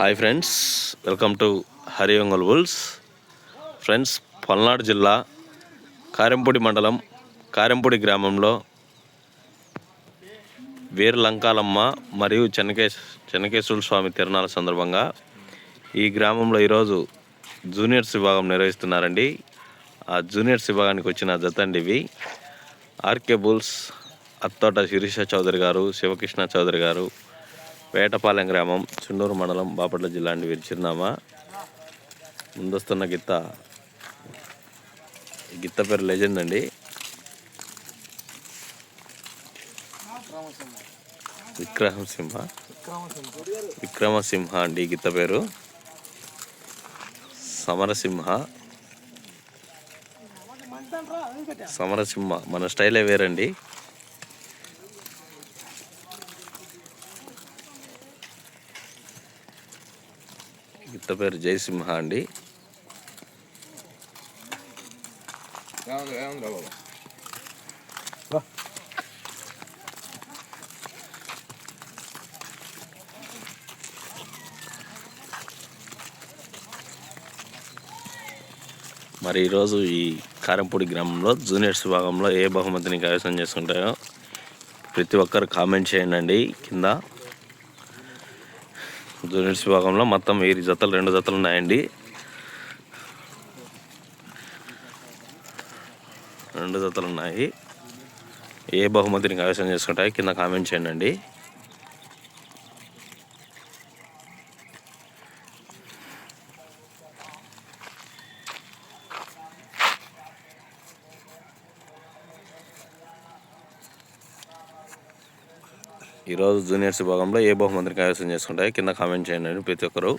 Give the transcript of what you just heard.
Hi friends welcome to Hari bulls friends Palnadu జిల్లా కారెంపూడి మండలం కారెంపూడి గ్రామంలో వీర లంకాలమ్మ మరియు చెన్నకేశ్ చెన్నకేశ్వర స్వామి తిరణాల సందర్భంగా ఈ గ్రామంలో ఈరోజు జూనియర్స్ విభాగం నిర్వహిస్తున్నారండి. ఆ జూనియర్స్ విభాగానికి వచ్చిన జతండి ఇవి ఆర్కే బుల్స్ అత్తోట శిరీష చౌదరి గారు శివకృష్ణ చౌదరి గారు వేటపాలెం గ్రామం చుండూరు మండలం బాపట్ల జిల్లా అండి వీరి చిరునామా. ముందొస్తున్న గిత్త. గిత్త పేరు లెజెండ్ అండి. విక్రమసింహ. విక్రమసింహ అండి గిత్త పేరు. సమరసింహ. సమరసింహ. మన స్టైలే వేరండి. గిత్త పేరు జయసింహ అండి. మరి ఈరోజు ఈ కారంపూడి గ్రామంలో జూనియర్స్ విభాగంలో ఏ బహుమతిని కైవసం చేసుకుంటాయో ప్రతి ఒక్కరు కామెంట్ చేయండి. అండి కింద జూనియర్స్ విభాగంలో మొత్తం ఏడు జతలు రెండు జతలు ఉన్నాయండి. రెండు జతలు ఉన్నాయి. ఏ బహుమతిని కైవసం చేసుకుంటాయి కింద కామెంట్ చేయండి. ఈరోజు జూనియర్స్ విభాగంలో ఏ బహుమతిని కైవసం చేసుకుంటాయి కింద కామెంట్ చేయండి ప్రతి ఒక్కరు.